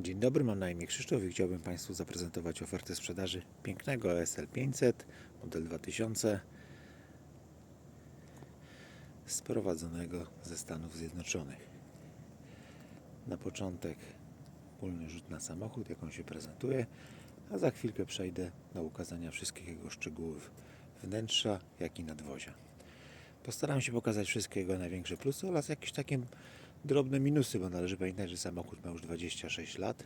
Dzień dobry, mam na imię Krzysztof i chciałbym Państwu zaprezentować ofertę sprzedaży pięknego ESL 500 model 2000 sprowadzonego ze Stanów Zjednoczonych. Na początek wspólny rzut na samochód, jak on się prezentuje, a za chwilkę przejdę do ukazania wszystkich jego szczegółów wnętrza, jak i nadwozia. Postaram się pokazać wszystkie jego największe plusy oraz jakieś takie drobne minusy, bo należy pamiętać, że samochód ma już 26 lat,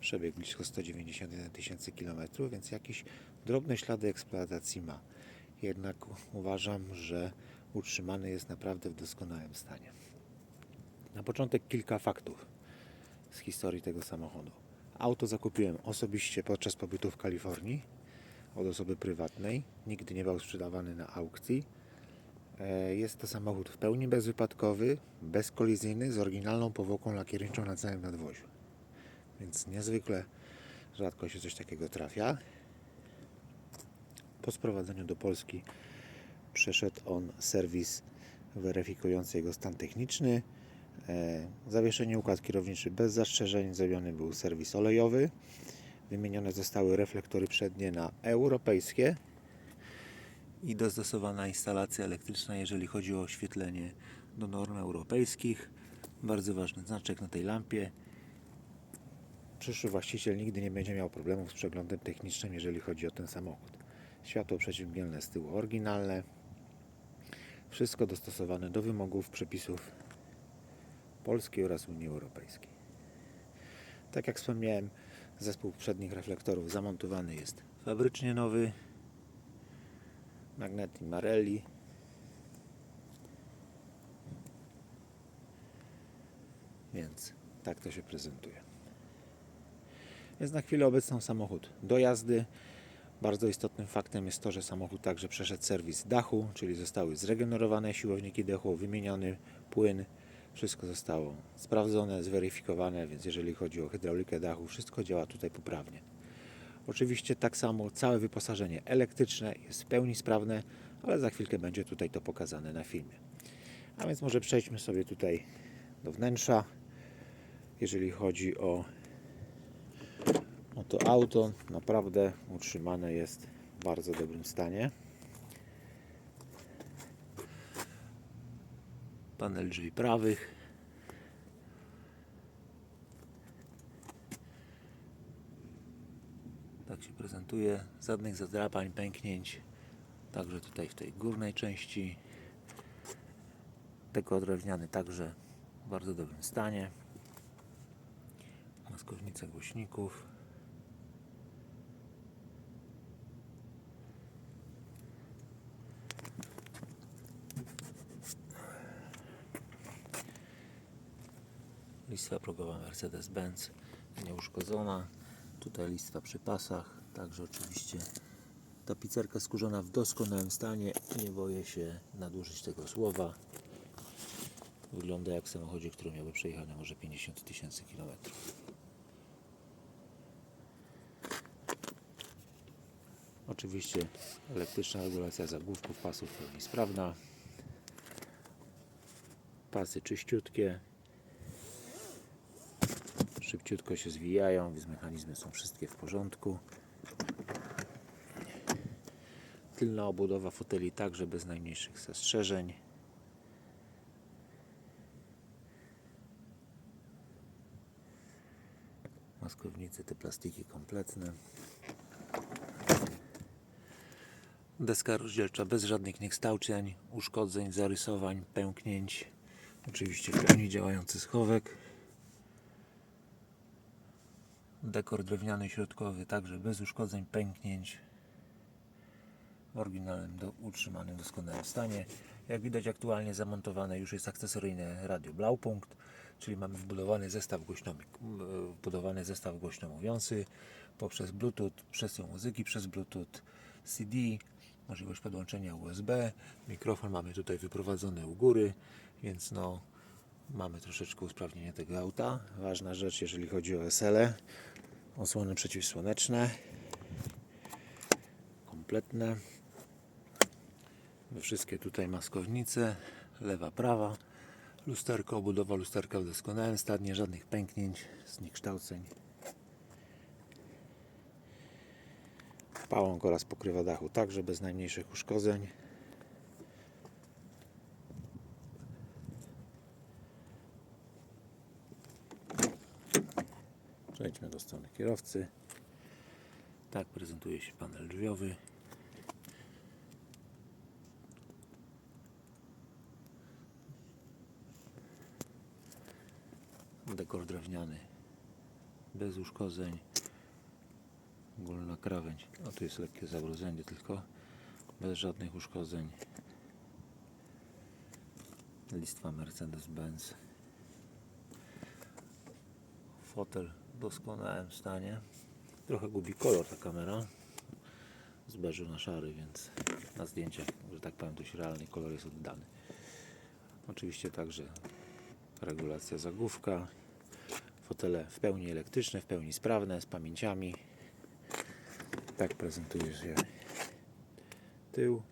przebieg blisko 191 tysięcy kilometrów, więc jakieś drobne ślady eksploatacji ma. Jednak uważam, że utrzymany jest naprawdę w doskonałym stanie. Na początek kilka faktów z historii tego samochodu. Auto zakupiłem osobiście podczas pobytu w Kalifornii od osoby prywatnej. Nigdy nie był sprzedawany na aukcji. E, Jest to samochód w pełni bezwypadkowy, bezkolizyjny, z oryginalną powłoką lakierniczą na całym nadwoziu. Więc niezwykle rzadko się coś takiego trafia. Po sprowadzeniu do Polski przeszedł on serwis weryfikujący jego stan techniczny. E, Zawieszenie układ kierowniczy bez zastrzeżeń. Zrobiony był serwis olejowy. Wymienione zostały reflektory przednie na europejskie i dostosowana instalacja elektryczna, jeżeli chodzi o oświetlenie do norm europejskich. Bardzo ważny znaczek na tej lampie. Przyszły właściciel nigdy nie będzie miał problemów z przeglądem technicznym, jeżeli chodzi o ten samochód. Światło przeciwmgielne z tyłu oryginalne. Wszystko dostosowane do wymogów przepisów Polski oraz Unii Europejskiej. Tak jak wspomniałem, zespół przednich reflektorów zamontowany jest fabrycznie nowy. Magneti Marelli. Więc tak to się prezentuje. Jest na chwilę obecną samochód do jazdy. Bardzo istotnym faktem jest to, że samochód także przeszedł serwis dachu, czyli zostały zregenerowane siłowniki dachu, wymieniony płyn. Wszystko zostało sprawdzone, zweryfikowane, więc jeżeli chodzi o hydraulikę dachu, wszystko działa tutaj poprawnie. Oczywiście tak samo całe wyposażenie elektryczne jest w pełni sprawne, ale za chwilkę będzie tutaj to pokazane na filmie. A więc może przejdźmy sobie tutaj do wnętrza. Jeżeli chodzi o, o to auto, naprawdę utrzymane jest w bardzo dobrym stanie. Panel drzwi prawych. Tak się prezentuje. Żadnych zadrapań, pęknięć. Także tutaj w tej górnej części. Dekor drewniany także w bardzo dobrym stanie. Maskownica głośników. Listwa progowa Mercedes-Benz nieuszkodzona. Tutaj listwa przy pasach. Także oczywiście tapicerka skórzana w doskonałym stanie. Nie boję się nadużyć tego słowa. Wygląda jak w samochodzie, który miałby przejechane może 50 tysięcy kilometrów. Oczywiście elektryczna regulacja zagłówków pasów w pełni sprawna. Pasy czyściutkie. Szybciutko się zwijają, więc mechanizmy są wszystkie w porządku. Tylna obudowa foteli także bez najmniejszych zastrzeżeń. Maskownicy te plastiki kompletne. Deska rozdzielcza bez żadnych niekształceń, uszkodzeń, zarysowań, pęknięć. Oczywiście w pełni działający schowek. Dekor drewniany środkowy także bez uszkodzeń, pęknięć. W oryginalnym, do, utrzymanym doskonałym stanie. Jak widać aktualnie zamontowane już jest akcesoryjne radio Blaupunkt, czyli mamy wbudowany zestaw, głośno, wbudowany zestaw mówiący poprzez Bluetooth, przesył muzyki przez Bluetooth, CD, możliwość podłączenia USB, mikrofon mamy tutaj wyprowadzony u góry, więc no mamy troszeczkę usprawnienie tego auta. Ważna rzecz, jeżeli chodzi o SL, osłony przeciwsłoneczne, kompletne. Wszystkie tutaj maskownice, lewa, prawa, Lusterko, obudowa lusterka w doskonałym stanie, żadnych pęknięć, zniekształceń. Pałąk oraz pokrywa dachu także bez najmniejszych uszkodzeń. Przejdźmy do strony kierowcy. Tak prezentuje się panel drzwiowy. Dekor drewniany bez uszkodzeń. Ogólna krawędź. O tu jest lekkie zabrudzenie tylko bez żadnych uszkodzeń. Listwa Mercedes-Benz. Fotel w doskonałym stanie. Trochę gubi kolor ta kamera. Z beżu na szary, więc na zdjęciach, że tak powiem, dość realny kolor jest oddany. Oczywiście także regulacja zagłówka. Fotele w pełni elektryczne, w pełni sprawne, z pamięciami. Tak prezentuje się tył.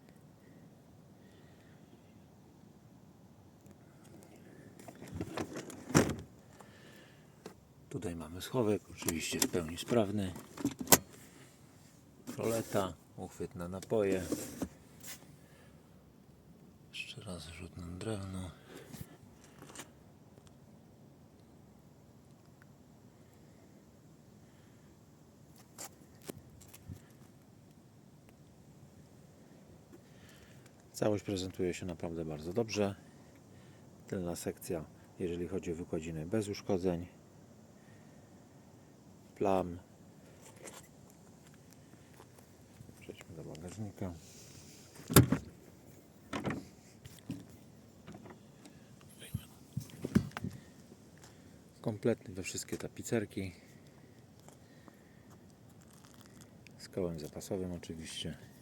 Tutaj mamy schowek, oczywiście w pełni sprawny. Roleta, uchwyt na napoje. Jeszcze raz rzut na drewno. Całość prezentuje się naprawdę bardzo dobrze. Tylna sekcja, jeżeli chodzi o wykładziny, bez uszkodzeń. Plam. Przejdźmy do bagażnika. Kompletny we wszystkie tapicerki. Z kołem zapasowym oczywiście.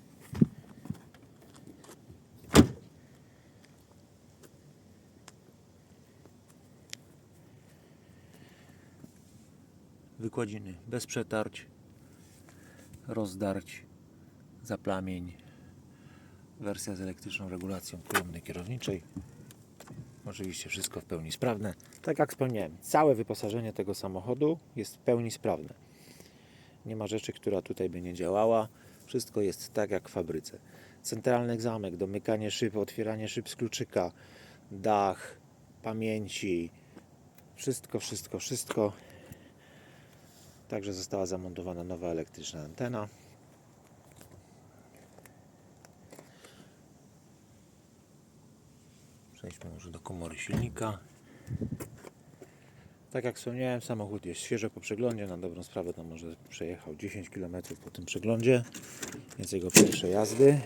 Wykładziny bez przetarć, rozdarć, zaplamień. Wersja z elektryczną regulacją kolumny kierowniczej. Oczywiście wszystko w pełni sprawne. Tak jak wspomniałem, całe wyposażenie tego samochodu jest w pełni sprawne. Nie ma rzeczy, która tutaj by nie działała. Wszystko jest tak jak w fabryce. Centralny zamek, domykanie szyb, otwieranie szyb z kluczyka, dach, pamięci. Wszystko, wszystko, wszystko. Także została zamontowana nowa elektryczna antena. Przejdźmy może do komory silnika. Tak jak wspomniałem, samochód jest świeżo po przeglądzie. Na dobrą sprawę to może przejechał 10 km po tym przeglądzie, więc jego pierwsze jazdy.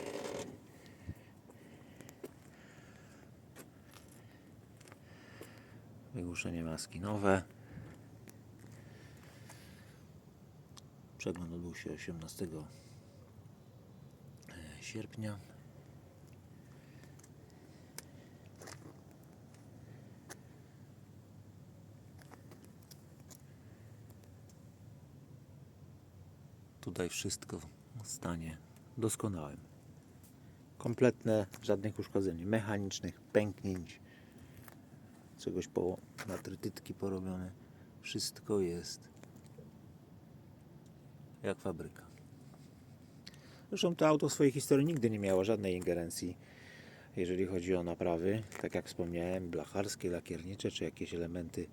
Wygłuszenie maski nowe. Przegląd odbył się 18 sierpnia. Tutaj wszystko w stanie doskonałym. Kompletne, żadnych uszkodzeń mechanicznych, pęknięć, czegoś po natrytytki porobione. Wszystko jest jak fabryka. Zresztą to auto w swojej historii nigdy nie miało żadnej ingerencji, jeżeli chodzi o naprawy. Tak jak wspomniałem, blacharskie, lakiernicze czy jakieś elementy,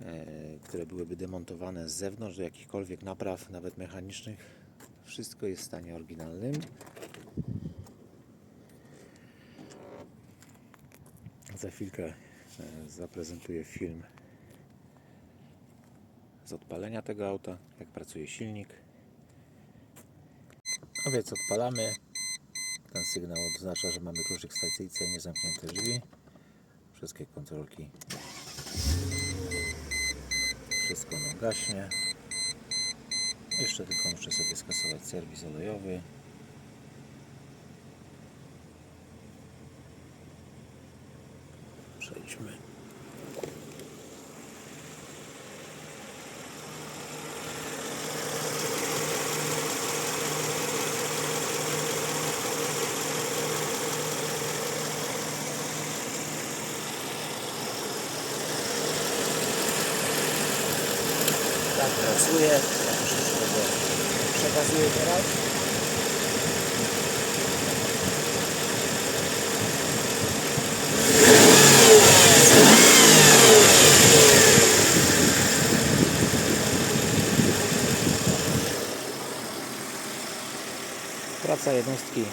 e, które byłyby demontowane z zewnątrz do jakichkolwiek napraw, nawet mechanicznych. Wszystko jest w stanie oryginalnym. Za chwilkę e, zaprezentuję film z odpalenia tego auta, jak pracuje silnik. A więc odpalamy. Ten sygnał oznacza, że mamy kluczyk stacyjcy i niezamknięte drzwi. Wszystkie kontrolki. Wszystko nam gaśnie. Jeszcze tylko muszę sobie skasować serwis olejowy. Przejdźmy. tak pracuje. Ja troszeczkę go przekazuję teraz. Praca jednostki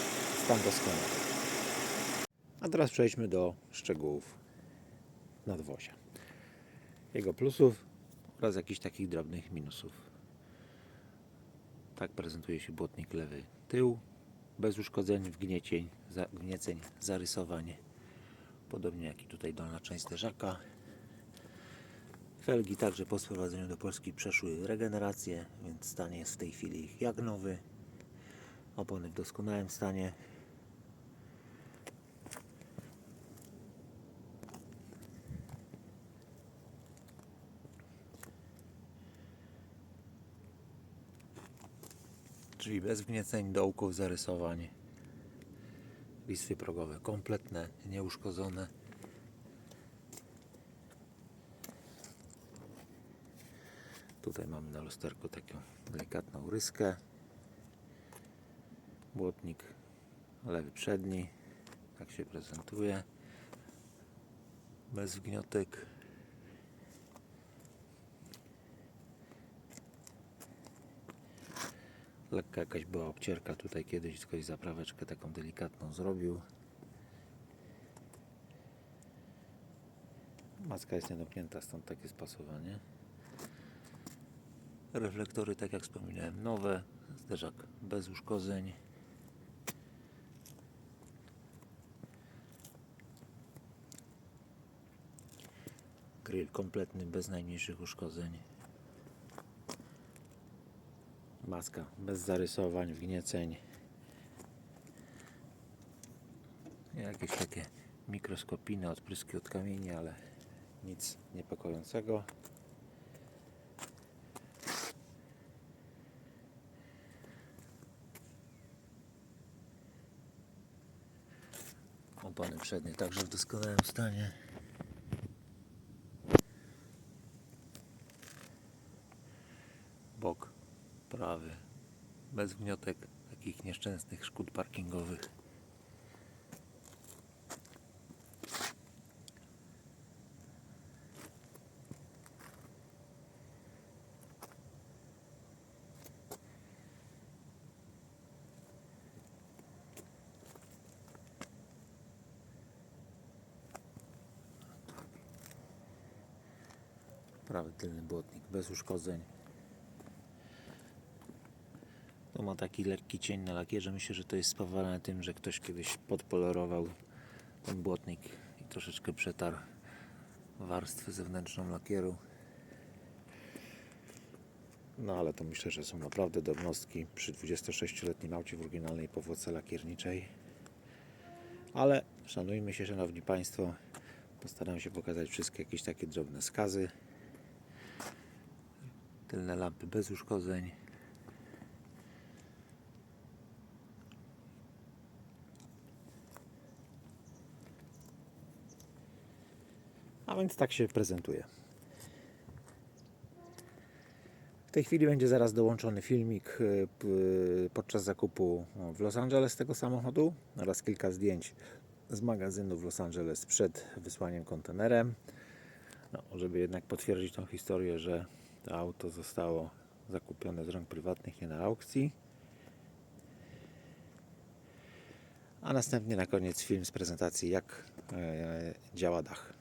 stan doskonały. A teraz przejdźmy do szczegółów nadwozia. Jego plusów oraz jakichś takich drobnych minusów. Tak prezentuje się błotnik lewy tył, bez uszkodzeń, wgniecień, za, wgnieceń, zarysowań. Podobnie jak i tutaj dolna część zderzaka. Felgi także po sprowadzeniu do Polski przeszły regenerację, więc stan jest w tej chwili jak nowy. Opony w doskonałym stanie. Drzwi bez wgnieceń, dołków, zarysowań. Listwy progowe kompletne, nieuszkodzone. Tutaj mamy na lusterku taką delikatną ryskę. Błotnik lewy przedni. Tak się prezentuje. Bez wgniotek. Lekka jakaś była obcierka tutaj kiedyś ktoś zapraweczkę taką delikatną zrobił. Maska jest niedomknięta, stąd takie spasowanie. Reflektory, tak jak wspominałem, nowe. Zderzak bez uszkodzeń. Grill kompletny, bez najmniejszych uszkodzeń. Maska bez zarysowań, wgnieceń. Jakieś takie mikroskopijne odpryski od kamieni, ale nic niepokojącego. Opony przednie także w doskonałym stanie. Bok prawy bez wniotek takich nieszczęsnych szkód parkingowych. Prawy tylny błotnik bez uszkodzeń. To ma taki lekki cień na lakierze. Myślę, że to jest spowodowane tym, że ktoś kiedyś podpolerował ten błotnik i troszeczkę przetarł warstwę zewnętrzną lakieru. No ale to myślę, że są naprawdę drobnostki przy 26-letnim aucie w oryginalnej powłoce lakierniczej. Ale szanujmy się, szanowni Państwo. Postaram się pokazać wszystkie jakieś takie drobne skazy. Tylne lampy bez uszkodzeń. Więc tak się prezentuje. W tej chwili będzie zaraz dołączony filmik y, p- podczas zakupu w Los Angeles tego samochodu oraz kilka zdjęć z magazynu w Los Angeles przed wysłaniem kontenerem. No, żeby jednak potwierdzić tą historię, że to auto zostało zakupione z rąk prywatnych, nie na aukcji. A następnie na koniec film z prezentacji, jak e, działa dach.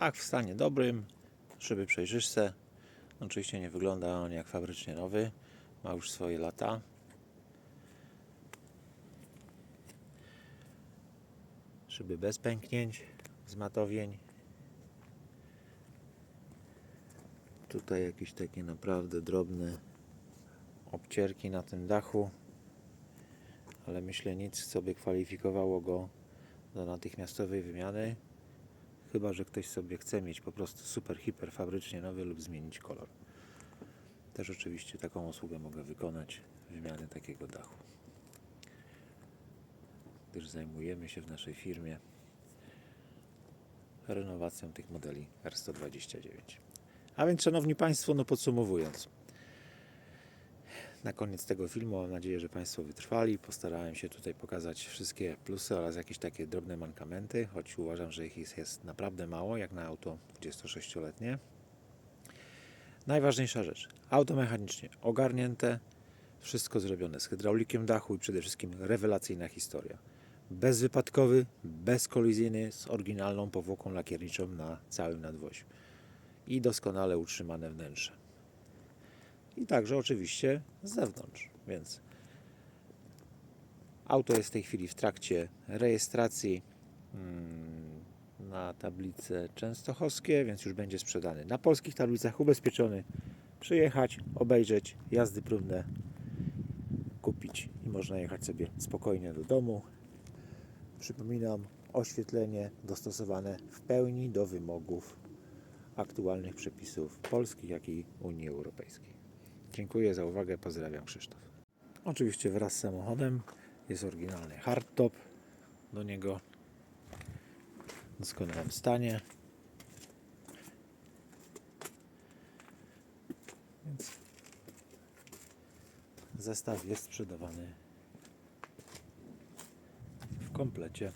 Tak, w stanie dobrym, szyby przejrzyste. Oczywiście nie wygląda on jak fabrycznie nowy, ma już swoje lata. Szyby bez pęknięć, zmatowień. Tutaj jakieś takie naprawdę drobne obcierki na tym dachu, ale myślę nic, co by kwalifikowało go do natychmiastowej wymiany. Chyba, że ktoś sobie chce mieć po prostu super, hiper fabrycznie nowy lub zmienić kolor. Też oczywiście taką usługę mogę wykonać, wymiany takiego dachu. Gdyż zajmujemy się w naszej firmie renowacją tych modeli R129. A więc, Szanowni Państwo, no podsumowując, na koniec tego filmu mam nadzieję, że Państwo wytrwali. Postarałem się tutaj pokazać wszystkie plusy oraz jakieś takie drobne mankamenty, choć uważam, że ich jest, jest naprawdę mało, jak na auto 26-letnie. Najważniejsza rzecz, auto mechanicznie ogarnięte, wszystko zrobione z hydraulikiem dachu i przede wszystkim rewelacyjna historia. Bezwypadkowy, bezkolizyjny, z oryginalną powłoką lakierniczą na całym nadwoziu i doskonale utrzymane wnętrze. I także oczywiście z zewnątrz, więc auto jest w tej chwili w trakcie rejestracji mm, na tablice częstochowskie, więc już będzie sprzedany na polskich tablicach, ubezpieczony, przyjechać, obejrzeć, jazdy próbne kupić i można jechać sobie spokojnie do domu. Przypominam, oświetlenie dostosowane w pełni do wymogów aktualnych przepisów polskich, jak i Unii Europejskiej. Dziękuję za uwagę, pozdrawiam Krzysztof. Oczywiście wraz z samochodem jest oryginalny hardtop do niego w doskonałym stanie. Więc zestaw jest sprzedawany w komplecie.